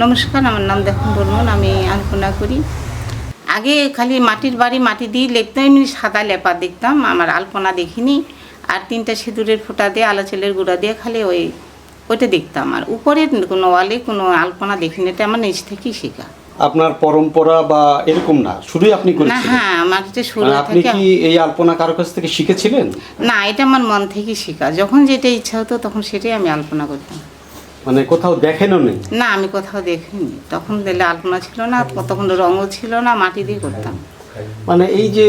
নমস্কার আমার নাম দেখুন বর্মন আমি আলপনা করি। আগে খালি মাটির বাড়ি মাটি দিয়ে লেপতাম এমনি সাদা লেপা দেখতাম আমার আলপনা দেখিনি। আর তিনটা সিঁদুরের ফোঁটা দিয়ে আলো চেলের গুঁড়া দিয়ে খালি ওই ওইটা দেখতাম। আর উপরে কোনো ওয়ালে কোনো আলপনা দেখিনি এটা আমার নিজ থেকেই শেখা। আপনার পরম্পরা বা এরকম না? শুধুই আপনি না করেছিলেন। হ্যাঁ আমার যে শুরু মানে আপনি কি এই আলপনা কারও কাছ থেকে শিখেছিলেন? না এটা আমার মন থেকেই শেখা। যখন যেটা ইচ্ছা হতো তখন সেটাই আমি আলপনা করতাম। মানে কোথাও দেখেনও নেই না আমি কোথাও দেখিনি। তখন দিলে আলপনা ছিল না তখন রঙও ছিল না মাটি দিয়ে করতাম। মানে এই যে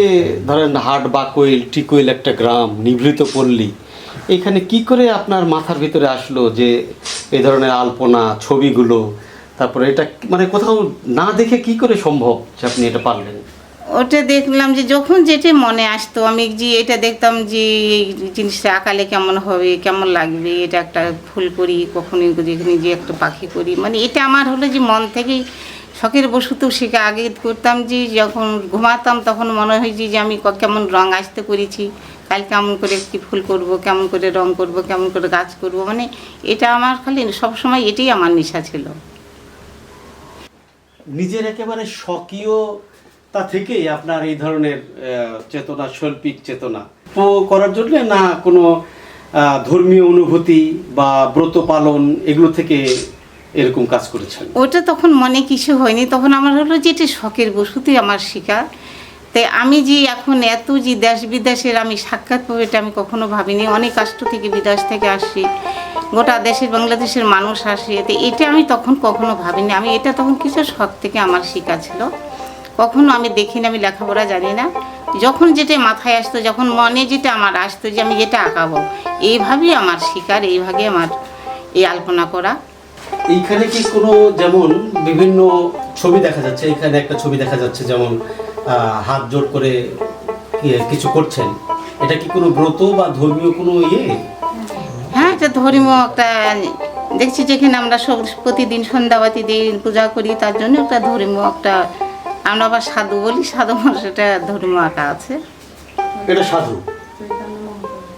ধরেন হাট বাকইল টিকইল একটা গ্রাম নিভৃত পল্লী এখানে কি করে আপনার মাথার ভিতরে আসলো যে এই ধরনের আলপনা ছবিগুলো তারপরে এটা মানে কোথাও না দেখে কি করে সম্ভব যে আপনি এটা পারলেন? ওটা দেখলাম যে যখন যেটা মনে আসতো, আমি যে এটা দেখতাম যে এই জিনিসটা আঁকালে কেমন হবে, কেমন লাগবে, এটা একটা ফুল করি, কখনই যেখানে যে একটা পাখি করি। মানে এটা আমার হলো যে মন থেকেই শখের বসুতেও শেখা আগে করতাম যে যখন ঘুমাতাম তখন মনে হয় যে আমি কেমন রং আসতে করেছি, কাল কেমন করে একটি ফুল করব, কেমন করে রং করব, কেমন করে গাছ করব মানে এটা আমার খালি সবসময় এটাই আমার নেশা ছিল। নিজের একেবারে স্বকীয়তা থেকেই আপনার এই ধরনের চেতনা, শৈল্পিক চেতনা। তো করার জন্য না কোনো ধর্মীয় অনুভূতি বা ব্রত পালন এগুলো থেকে এরকম কাজ করেছেন? ওটা তখন মনে কিছু হয়নি। তখন আমার হলো যে এটা শখের বসুতেই আমার শিকার। তাই আমি যে এখন এত যে দেশ বিদেশের আমি সাক্ষাৎ পাবো এটা আমি কখনো ভাবিনি। অনেক কাষ্ট থেকে বিদেশ থেকে আসি, গোটা দেশের বাংলাদেশের মানুষ আসে। তো এটা আমি তখন কখনো ভাবিনি। আমি এটা তখন কিছু শখ থেকে আমার শিকা ছিল। কখনো আমি দেখিনি আমি লেখাপড়া জানি না। যখন যেটা মাথায় আসতো যখন মনে যেটা আমার আসতো যে আমি যেটা আঁকাবো এইভাবেই আমার শিকার এইভাবে আমার এই আলপনা করা। এইখানে কি কোনো যেমন বিভিন্ন ছবি দেখা যাচ্ছে? এখানে একটা ছবি দেখা যাচ্ছে যেমন হাত জোড় করে কিছু করছেন। এটা কি কোনো ব্রত বা ধর্মীয় কোনো ইয়ে? হ্যাঁ এটা ধর্মীয় একটা দেখছি যেখানে আমরা সব প্রতিদিন সন্ধ্যাবাতি দিই পূজা করি তার জন্য একটা ধর্মীয় একটা আমরা আবার সাধু বলি সাধু মানুষ এটা ধর্মীয় আঁকা আছে। এটা সাধু।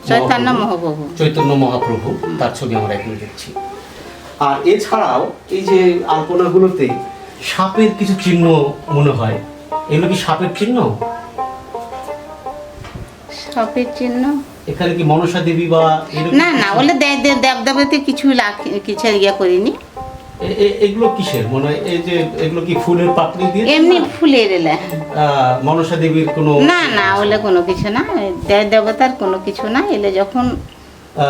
চৈতন্য মহাপ্রভু। চৈতন্য মহাপ্রভু তার ছবি আমরা এখানে দেখছি। আর এছাড়াও এই যে আলপনাগুলোতে সাপের কিছু চিহ্ন মনে হয়। এগুলো কি সাপের চিহ্ন? সাপের চিহ্ন? এখানে কি মনসা দেবী বা না না? বলে দেব দেব দেবদেবীতে কিছু লাখ- কিছু ইয়ে করিনি। এগুলো কিসের? মনে হয় এই যে এগুলো কি ফুলের পাপড়ি দিয়ে এমনি ফুলের এলে। মনসা দেবীর কোনো না না ওলে কোনো কিছু না। দেব দেবতার কোনো কিছু না। এলে যখন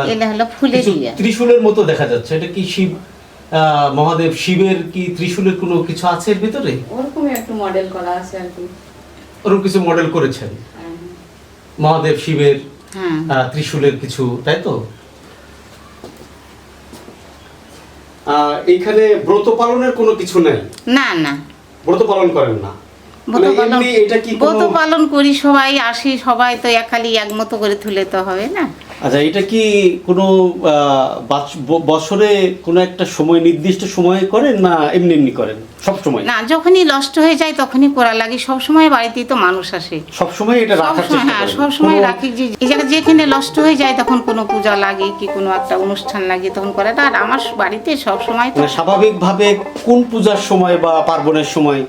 এলে হলো ফুলের ইয়ে। ত্রিশূলের মতো দেখা যাচ্ছে। এটা কি শিব? মহাদেব শিবের কি ত্রিশূলের কোনো কিছু আছে এর ভিতরে? ওরকমই একটু মডেল করা আছে আর কি। ওরকম কিছু মডেল করেছেন? মহাদেব শিবের হ্যাঁ। আহ, ত্রিশূলের কিছু তাই তো? এইখানে ব্রত পালনের কোনো কিছু নাই? না না। ব্রত পালন করেন না। ব্রত মানে পালন করি সবাই আসি সবাই তো একালি খালি এক করে তুলে তো হবে না? আচ্ছা এটা কি কোনো বছরে কোনো একটা সময় নির্দিষ্ট সময়ে করেন না এমনি এমনি করেন? সব সময়? না যখনই নষ্ট হয়ে যায় তখনই করা লাগে। সব সময় বাড়িতেই তো মানুষ আসে। সব সময় এটা রাখার চেষ্টা হ্যাঁ সব সময় রাখি যে এই জায়গা যেখানে নষ্ট হয়ে যায় তখন কোনো পূজা লাগে কি কোনো একটা অনুষ্ঠান লাগে তখন করে আর আমার বাড়িতে সব সময় তো মানে স্বাভাবিকভাবে কোন পূজার সময় বা পার্বণের সময়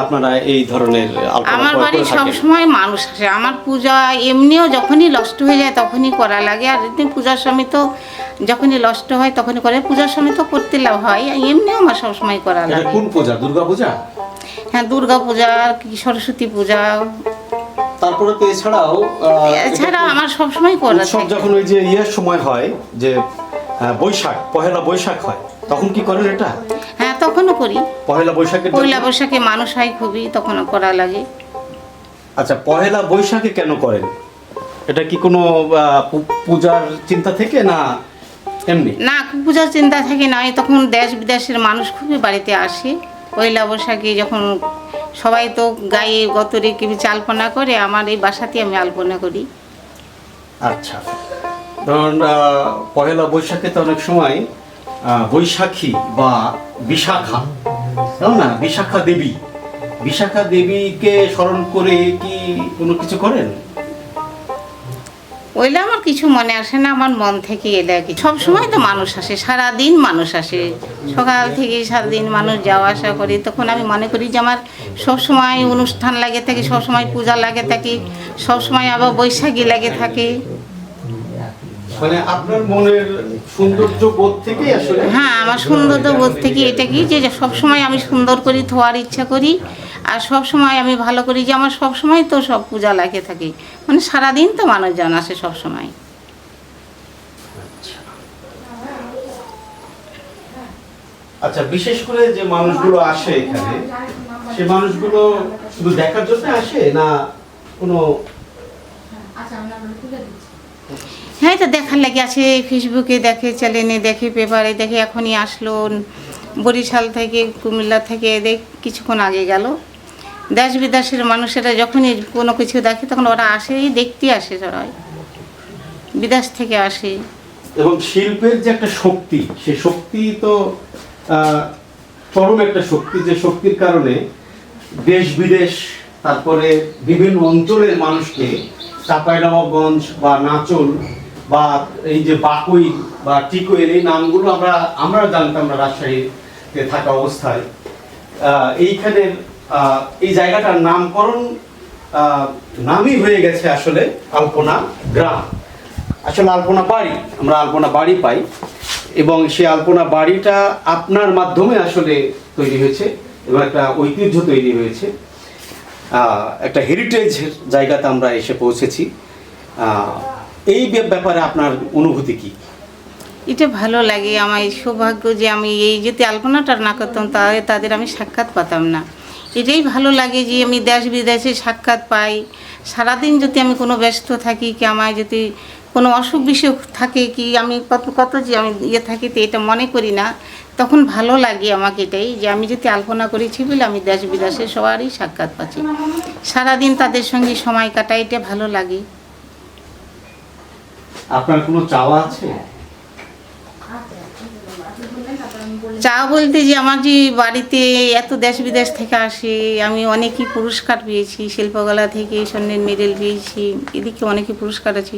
আপনারা এই ধরনের আমার বাড়ি সবসময়? মানুষ আসে। আমার পূজা এমনিও যখনই নষ্ট হয়ে যায় তখনই করা লাগে। আর এমনি পূজার সময় তো যখনই নষ্ট হয় তখনই করে। পূজার সময় তো করতে লাভ হয়। এমনিও আমার সবসময় করা লাগে। কোন পূজা? দুর্গা পূজা? হ্যাঁ দুর্গা পূজা কি সরস্বতী পূজা। তারপরে তো এছাড়াও এছাড়া আমার সবসময় করা থাকে। যখন ওই যে ইয়ের সময় হয় যে বৈশাখ পহেলা বৈশাখ হয় তখন কি করেন এটা? করি। পহেলা জন্য- পয়লা বৈশাখে মানুষ হয় খুবই তখনও করা লাগে। আচ্ছা পহেলা বৈশাখে কেন করেন? এটা কি কোনো পূজার চিন্তা থেকে না এমনি? না পূজার চিন্তা থাকে না তখন দেশ বিদেশের মানুষ খুবই বাড়িতে আসে। পয়লা বৈশাখে যখন সবাই তো গায়ে গতরে কি আলপনা করে আমার এই বাসাতে আমি আলপনা করি। আচ্ছা। ধরুন পহেলা বৈশাখে তো অনেক সময় বৈশাখী বা বিশাখা তাই না, বিশাখা দেবী। বিশাখা দেবীকে স্মরণ করে কি কোনো কিছু করেন? ওইলে আমার কিছু মনে আসে না, আমার মন থেকে এলে কি। সব সময় তো মানুষ আসে, সারাদিন মানুষ আসে। সকাল থেকে সারাদিন মানুষ যাওয়া আসা করে, তখন আমি মনে করি যে আমার সব সময় অনুষ্ঠান লাগে থাকে, সব সময় পূজা লাগে থাকে, সব সময় আবার বৈশাখী লাগে থাকে। মানে আপনার মনের সৌন্দর্য বোধ থেকেই আসলে হ্যাঁ আমার সৌন্দর্য বোধ থেকে এটা কি যে সব সময় আমি সুন্দর করি থোয়ার ইচ্ছা করি আর সব সময় আমি ভালো করি যে আমার সব সময় তো সব পূজা লাগে থাকে। মানে সারাদিন তো মানুষজন আসে সব সময় আচ্ছা বিশেষ করে যে মানুষগুলো আসে এখানে সে মানুষগুলো শুধু দেখার জন্য আসে না কোনো হ্যাঁ তো দেখার লাগে আছে, ফেসবুকে দেখে, চ্যানেলে দেখে, পেপারে দেখে, এখনই আসলো বরিশাল থেকে, কুমিল্লা থেকে, দেখ, কিছুক্ষণ আগে গেল। দেশ বিদেশের মানুষেরা যখনই কোনো কিছু দেখে, তখন ওরা আসেই দেখতে আসে সবাই। বিদেশ থেকে আসে। এবং শিল্পের যে একটা শক্তি, সে শক্তি তো চরম একটা শক্তি, যে শক্তির কারণে দেশ বিদেশ, তারপরে বিভিন্ন অঞ্চলের মানুষকে, চাঁপাইনবাবগঞ্জ বা নাচল বা এই যে বাকুই বা টিকোয়েল এই নামগুলো আমরা আমরা জানতাম না রাজশাহীতে থাকা অবস্থায়। এইখানের এই জায়গাটার নামকরণ নামই হয়ে গেছে আসলে আলপনা গ্রাম। আসলে আলপনা বাড়ি, আমরা আলপনা বাড়ি পাই এবং সেই আলপনা বাড়িটা আপনার মাধ্যমে আসলে তৈরি হয়েছে এবং একটা ঐতিহ্য তৈরি হয়েছে। একটা হেরিটেজ জায়গাতে আমরা এসে পৌঁছেছি। এই ব্যাপ- ব্যাপারে আপনার অনুভূতি কি? এটা ভালো লাগে, আমার সৌভাগ্য যে আমি এই যদি আলপনাটা না করতাম, তাহলে তাদের আমি সাক্ষাৎ পাতাম না। এটাই ভালো লাগে যে আমি দেশ বিদেশে সাক্ষাৎ পাই। সারাদিন যদি আমি কোনো ব্যস্ত থাকি, কি আমার যদি কোনো অসুখ বিসুখ থাকে, কি আমি কত কত যে আমি ইয়ে থাকি, তো এটা মনে করি না। তখন ভালো লাগে আমাকে এটাই যে আমি যদি আলপনা করেছি বলে আমি দেশ বিদেশে সবারই সাক্ষাৎ পাচ্ছি। সারাদিন তাদের সঙ্গে সময় কাটাই, এটা ভালো লাগে। আপনার কোনো চাওয়া আছে? চা বলতে যে আমার যে বাড়িতে এত দেশ বিদেশ থেকে আসে, আমি অনেকই পুরস্কার পেয়েছি, শিল্পকলা থেকে স্বর্ণের মেডেল পেয়েছি, এদিকে অনেকই পুরস্কার আছে।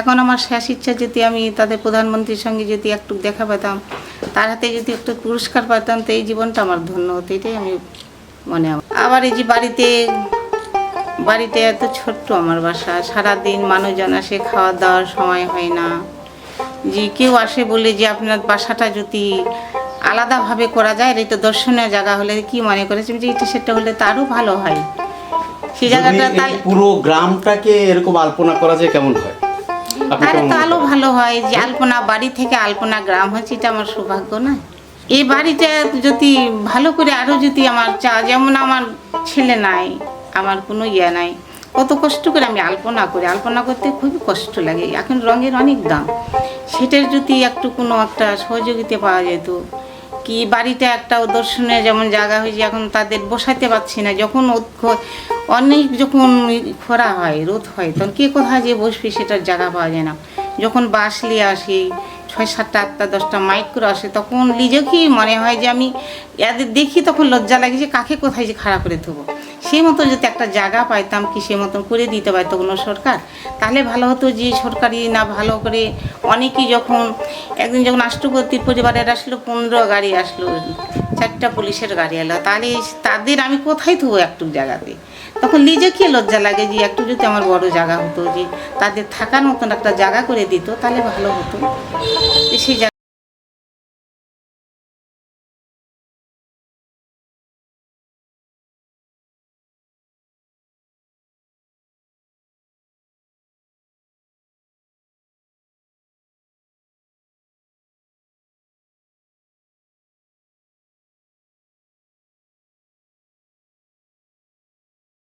এখন আমার শেষ ইচ্ছা যদি আমি তাদের প্রধানমন্ত্রীর সঙ্গে যদি একটু দেখা পেতাম, তার হাতে যদি একটু পুরস্কার পেতাম, তো এই জীবনটা আমার ধন্য হতো, এটাই আমি মনে আবার এই যে বাড়িতে বাড়িতে এত ছোট্ট আমার বাসা। সারাদিন মানুষজন আসে খাওয়া দাওয়ার সময় হয় না। যে কেউ আসে বলে যে আপনার বাসাটা যদি আলাদাভাবে করা যায় আর এটা দর্শনীয় জায়গা হলে কি মনে করেছে যে এটা সেটা হলে তো আরও ভালো হয়? সেই জায়গাটা তাহলে পুরো গ্রামটাকে এরকম আলপনা করা যায় কেমন হয়? তাহলে তো আরও ভালো হয় যে আলপনা বাড়ি থেকে আলপনা গ্রাম হয়েছে এটা আমার সৌভাগ্য না। এই বাড়িটা যদি ভালো করে আরও যদি আমার চা যেমন আমার ছেলে নাই আমার কোনো ইয়ে নাই। কত কষ্ট করে আমি আলপনা করি। আলপনা করতে খুবই কষ্ট লাগে। এখন রঙের অনেক দাম। সেটার যদি একটু কোনো একটা সহযোগিতা পাওয়া যেত। কি বাড়িটা একটা দর্শনে যেমন জায়গা হয়েছে, এখন তাদের বসাতে পারছি না। যখন অনেক যখন খরা হয়, রোদ হয়, তখন কে কোথায় যে বসবে সেটার জায়গা পাওয়া যায় না। যখন বাস নিয়ে আসি ছয় সাতটা আটটা দশটা মাইক করে আসে, তখন নিজেকেই মনে হয় যে আমি এদের দেখি তখন লজ্জা লাগে যে কাকে কোথায় যে খাড়া করে দেবো সেই মতো যদি একটা জায়গা পাইতাম কি সে মতন করে দিতে পারতো কোনো সরকার? তাহলে ভালো হতো যে সরকারি না ভালো করে অনেকেই যখন, একদিন যখন রাষ্ট্রপতির পরিবারের আসলো, পনেরো গাড়ি আসলো চারটা পুলিশের গাড়ি এলো। তাহলে তাদের আমি কোথায় থবো একটু জায়গাতে? তখন নিজেকে লজ্জা লাগে যে একটু যদি আমার বড় জায়গা হতো, যে তাদের থাকার মতন একটা জায়গা করে দিত, তাহলে ভালো হতো। সেই জায়গা